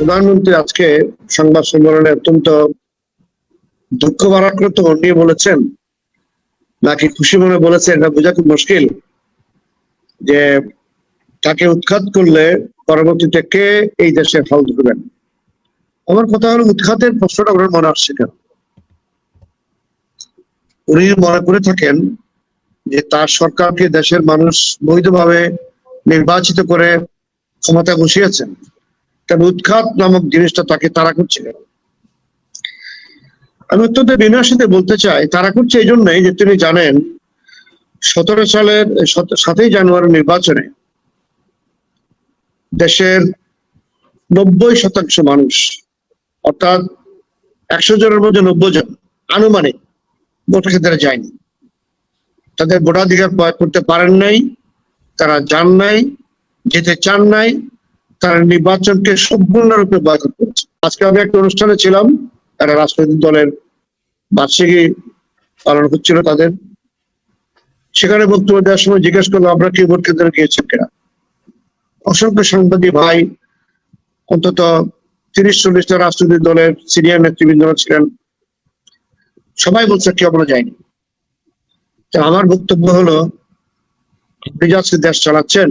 প্রধানমন্ত্রী আজকে সংবাদ সম্মেলনে অত্যন্ত দুঃখ ভারাক্রান্ত নিয়ে বলেছেন, নাকি খুশি মনে বলেছেন, এটা বোঝা খুব মুশকিল যে তাকে উৎখাত করলে পরবর্তীতে কে এই দেশের ফল ধরবেন? আমার কথা হলো, উৎখাতের প্রশ্নটা ওনার মনে আসছে কেন? উনি মনে করে থাকেন যে তার সরকারকে দেশের মানুষ বৈধভাবে নির্বাচিত করে ক্ষমতা বসিয়েছেন কারণ উৎখাত নামক জিনিসটা তাকে তারা করছে আমি অত্যন্ত বিনয়ের সাথে বলতে চাই তারা করছে এই জন্যই যে তিনি জানেন, সতেরো সালের সাতই জানুয়ারি নির্বাচনে দেশের নব্বই শতাংশ মানুষ, অর্থাৎ একশো জনের মধ্যে নব্বই জন আনুমানিক ভোটের ক্ষেত্রে যায়নি। তাদের ভোটাধিকার প্রয়োগ করতে পারেন নাই, তারা যান নাই, যেতে চান নাই তারা নির্বাচনকে সম্পূর্ণরূপে বয়কট করেছে। আজকে আমি একটা অনুষ্ঠানে ছিলাম, একটা রাজনৈতিক দলের বার্ষিকী পালন হচ্ছিল তাদের। সেখানে বক্তব্য দেওয়ার সময় জিজ্ঞেস করল আমরা কি ভোট কেন্দ্রে গিয়েছেন কিনা? অসংখ্য সাংবাদিক ভাই, অন্তত তিরিশ চল্লিশটা রাজনৈতিক দলের সিনিয়র নেতৃবৃন্দরা ছিলেন। সবাই বলছে, কি, আমরা যাইনি? আমার বক্তব্য হলো, আপনি যে আজকে দেশ চালাচ্ছেন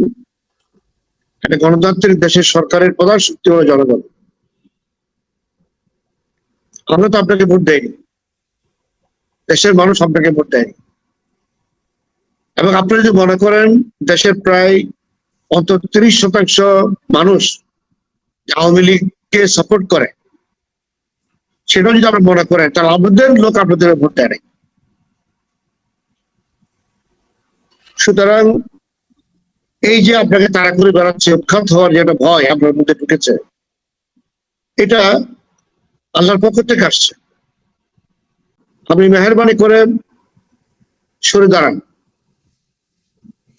একটা গণতান্ত্রিক দেশের সরকারের প্রধান শক্তি হলো জনগণ। আমরা তো আপনাকে ভোট দেয়নি দেশের মানুষ আপনাকে ভোট দেয়নি। এবং আপনি যদি মনে করেন, দেশের প্রায় অন্তত তিরিশ শতাংশ মানুষ আওয়ামী লীগকে সাপোর্ট করে, সেটাও যদি আমরা মনে করেন, তাহলে আমাদের লোক আপনাদের ভোট দেয় সুতরাং এই যে আপনাকে তাড়া করে বেড়াচ্ছে উৎখাত হওয়ার যে একটা ভয় আপনার মধ্যে ঢুকেছে, এটা আল্লাহর পক্ষ থেকে আসছে। আপনি মেহরবানি করে সরে দাঁড়ান।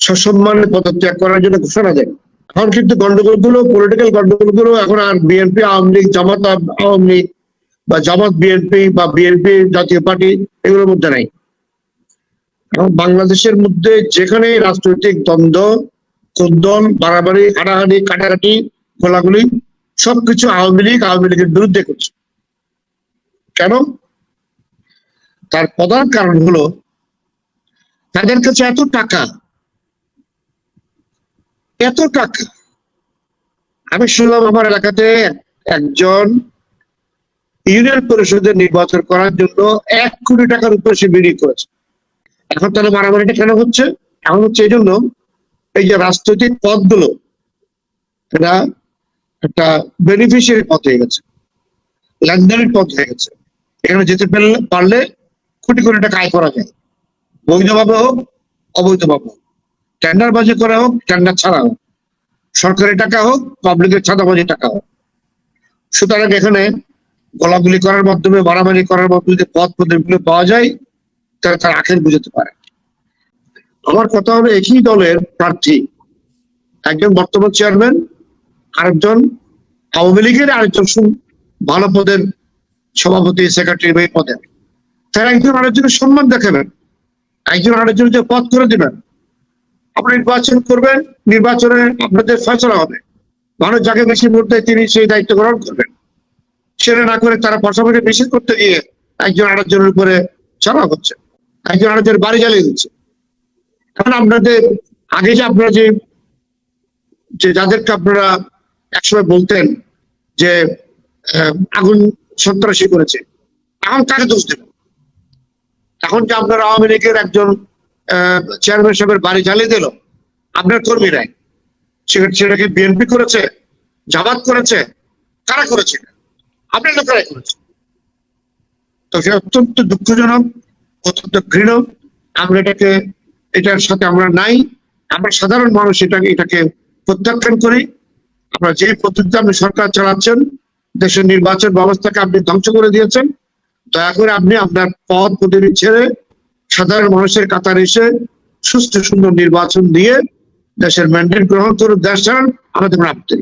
সসম্মানে পদত্যাগ করার জন্য ঘোষণা দেন। এখন কিন্তু গন্ডগোলগুলো পলিটিক্যাল গন্ডগোলগুলো এখন আর BNP Awami League, Jamaat Awami League বা জামাত বিএনপি বা বিএনপি জাতীয় পার্টি, এগুলোর মধ্যে নাই। এখন বাংলাদেশের মধ্যে যেখানে রাজনৈতিক দ্বন্দ্ব কুন্দন বাড়াবাড়ি হাডাহাডি কাটাকাটি গোলাগুলি সবকিছু আওয়ামী লীগ, আওয়ামী লীগের বিরুদ্ধে করছে। কেন? তার প্রধান কারণ হলো, তাদের কাছে এত টাকা এত টাকা। আমি শুনলাম আমার এলাকাতে একজন ইউনিয়ন পরিষদের নির্বাচন করার জন্য এক কোটি টাকার উপরে সে বিনিয়োগ করেছে। এখন তাহলে মারামারিটা কেন হচ্ছে? এখন হচ্ছে এই জন্য এই যে রাজনৈতিক পদগুলো, এটা একটা বেনিফিশিয়ারি পথ হয়ে গেছে লেনদেনের পথ হয়ে গেছে। এখানে যেতে পারলে পারলে কোটি কোটি টাকা আয় করা যায়। বৈধভাবে হোক, অবৈধভাবে হোক। টেন্ডার বাজি করা হোক টেন্ডার ছাড়া হোক। সরকারি টাকা হোক পাবলিকের ছাদাবাজি টাকা হোক। সুতরাং এখানে গোলাগুলি করার মাধ্যমে, মারামারি করার মাধ্যমে যে পথ পদগুলো পাওয়া যায়, তারা তার আখের বুঝতে পারে। আমার কথা হলো একই দলের প্রার্থী। একজন বর্তমান চেয়ারম্যান, আরেকজন আওয়ামী লীগের, আরেকজন ভালো পদের সভাপতি, সেক্রেটারি বা এই পদে। তারা একজন আরেকজনের সম্মান দেখাবেন, একজন আরেকজনের যে পথ করে দিবেন। আপনি নির্বাচন করবেন, নির্বাচনে আপনাদের ফয়সলা হবে। মানুষ যাকে বেশি ভোট দেয় তিনি সেই দায়িত্ব গ্রহণ করবেন। সেটা না করে তারা পাশাপাশি বেশি করতে গিয়ে একজন আরেকজনের উপরে চালা হচ্ছে, একজন আরেকজনের বাড়ি জ্বালিয়ে দিচ্ছে। এখন আপনাদের আগে যে আপনারা যে যে যাদেরকে আপনারা একসময় বলতেন যে আগুন সন্ত্রাসী করেছে, এখন কাকে দোষ দেবেন এখন যে আপনার আওয়ামী লীগের একজন চেয়ারম্যান সাহেবের বাড়ি জ্বালিয়ে দিল, আপনার কর্মীরাই সেটা- সেটাকে বিএনপি করেছে, জামাত করেছে, কারা করেছে? আপনার লোকেরাই করেছে? তো সে অত্যন্ত দুঃখজনক, অত্যন্ত ঘৃণ। আমরা এটাকে এটার সাথে আমরা নাই। আমরা সাধারণ মানুষ এটাকে এটাকে প্রত্যাখ্যান করি। আমরা যে পদ্ধতিতে আপনি সরকার চালাচ্ছেন, দেশের নির্বাচন ব্যবস্থাকে আপনি ধ্বংস করে দিয়েছেন, দয়া করে আপনি আপনার পদ, পদবি ছেড়ে সাধারণ মানুষের কাতার এসে সুস্থ সুন্দর নির্বাচন দিয়ে দেশের ম্যান্ডেট গ্রহণ করে দেশ আমাদের প্রাপ্তি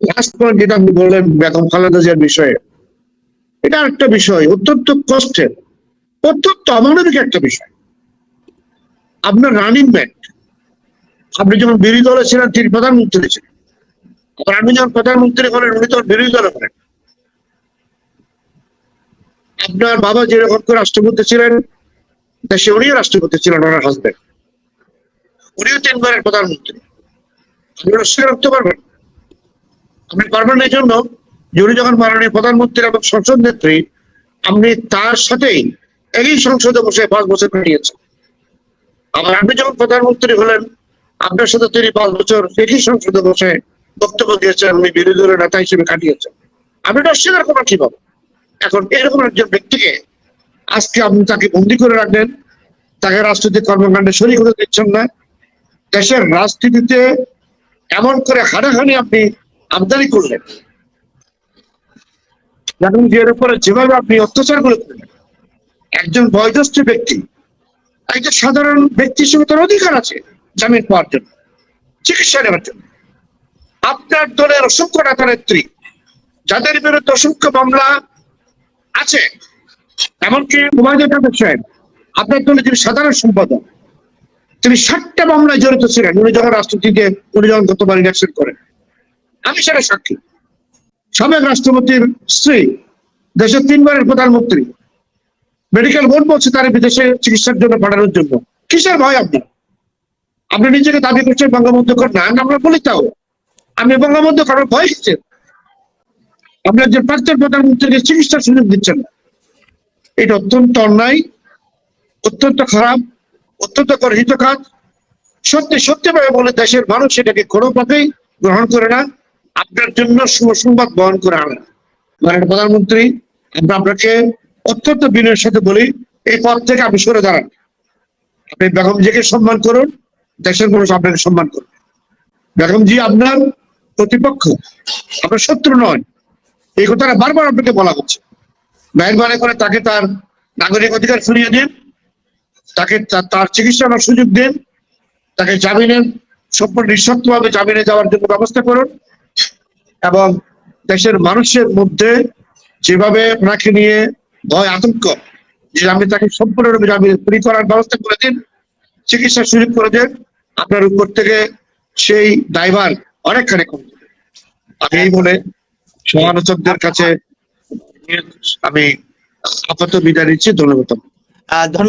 লাস্ট পয়েন্ট যেটা আপনি বললেন, বেগম খালেদা জিয়ার বিষয়ে, এটা একটা বিষয়, অত্যন্ত কষ্টের, অত্যন্ত অমানবিক একটা বিষয়। আপনার রানিং ম্যাট আপনি যখন বিরোধী দলে ছিলেন, তিনি প্রধানমন্ত্রী ছিলেন। আপনি যখন প্রধানমন্ত্রী হলেন, উনি তখন বিরোধী দলে করেন আপনার বাবা যেরকম করে রাষ্ট্রপতি ছিলেন দেশে উনিও রাষ্ট্রপতি ছিলেন, ওনার হাজবেন্ড উনিও তিনবারের প্রধানমন্ত্রী। আপনি অস্বীকার করতে পারবেন। আপনি পারবেন এই জন্য উনি যখন মাননীয় প্রধানমন্ত্রী এবং সংসদ নেত্রী, আপনি তার সাথেই একই সংসদে বসে পাঁচ বছর কাটিয়েছেন। আবার আপনি যখন প্রধানমন্ত্রী হলেন, আপনার সাথে তিনি পাঁচ বছর একই সংসদে বসে বক্তব্য দিয়েছেন, উনি বিরোধী দলের নেতা হিসেবে কাটিয়েছেন। আপনি এটা অস্বীকার করার কীভাবে? এখন এরকম একজন ব্যক্তিকে আজকে আপনি তাকে বন্দি করে রাখলেন, তাকে রাজনৈতিক কর্মকাণ্ডে শরীর হতে দিচ্ছেন না। দেশের রাজনীতিতে এমন করে হানাহানি আপনি আমদানি করলেন। যে এর উপরে যেভাবে আপনি অত্যাচার করে একজন বয়োজ্যেষ্ঠ ব্যক্তি একজন সাধারণ ব্যক্তি হিসেবে তার অধিকার আছে জামিন পাওয়ার জন্য, চিকিৎসা নেওয়ার জন্য। আপনার দলের অসংখ্য নেতা নেত্রী, যাদের বিরুদ্ধে অসংখ্য মামলা আছে, এমনকি সাহেব, আপনার দলের যিনি সাধারণ সম্পাদক, তিনি ষাটটা মামলায় জড়িত ছিলেন, উনি যখন রাষ্ট্রপতিকে উনি যখন গতবার ইলেকশন করেন। আমি সেটা সাক্ষী। সাবেক রাষ্ট্রপতির স্ত্রী, দেশের তিনবারের প্রধানমন্ত্রী মেডিকেল বোর্ড বলছে তার বিদেশে চিকিৎসার জন্য পাঠানোর জন্য। কিসের ভয় আপনার আপনি নিজেকে দাবি করছেন বঙ্গবন্ধু কর না আমরা বলি তাও। আমি বঙ্গবন্ধু করার ভয় দিচ্ছেন? আপনি একজন প্রাক্তন প্রধানমন্ত্রীকে চিকিৎসার সুযোগ দিচ্ছেন না। এটা অত্যন্ত অন্যায়, অত্যন্ত খারাপ, অত্যন্ত গর্হিত কাজ। সত্যি সত্যি ভাবে বলে দেশের মানুষ এটাকে কোনোভাবেই গ্রহণ করে না। আপনার জন্য শুভ সংবাদ বহন করে আনে। মাননীয় প্রধানমন্ত্রী, আমরা আপনাকে অত্যন্ত বিনয়ের সাথে বলি, এই পদ থেকে আপনি সরে দাঁড়ান। আপনি বেগম জিকে সম্মান করুন, দেশের মানুষ আপনাকে সম্মান করুন বেগম জি আপনার প্রতিপক্ষ, আপনার শত্রু নয়। এই কথাটা বারবার আপনাকে বলা হচ্ছে। মেহরবানি করে তাকে তার নাগরিক অধিকার ফিরিয়ে দিন, তাকে তার চিকিৎসার সুযোগ দিন, তাকে জামিনের সম্পূর্ণ নিঃশর্তভাবে জামিনে যাওয়ার জন্য ব্যবস্থা করুন এবং দেশের মানুষের মধ্যে যেভাবে ওনাকে নিয়ে ভয় আতঙ্ক। যে আমি তাকে সম্পূর্ণরূপে জামিনে ফ্রি করার ব্যবস্থা করে দিন, চিকিৎসার সুযোগ করে দিন, আপনার উপর থেকে সেই ড্রাইভার অনেকখানি কম। আমি এই বলে সমালোচকদের কাছে আমি আপাতত বিদায় নিচ্ছি, ধন্যবাদ। ধন্যবাদ।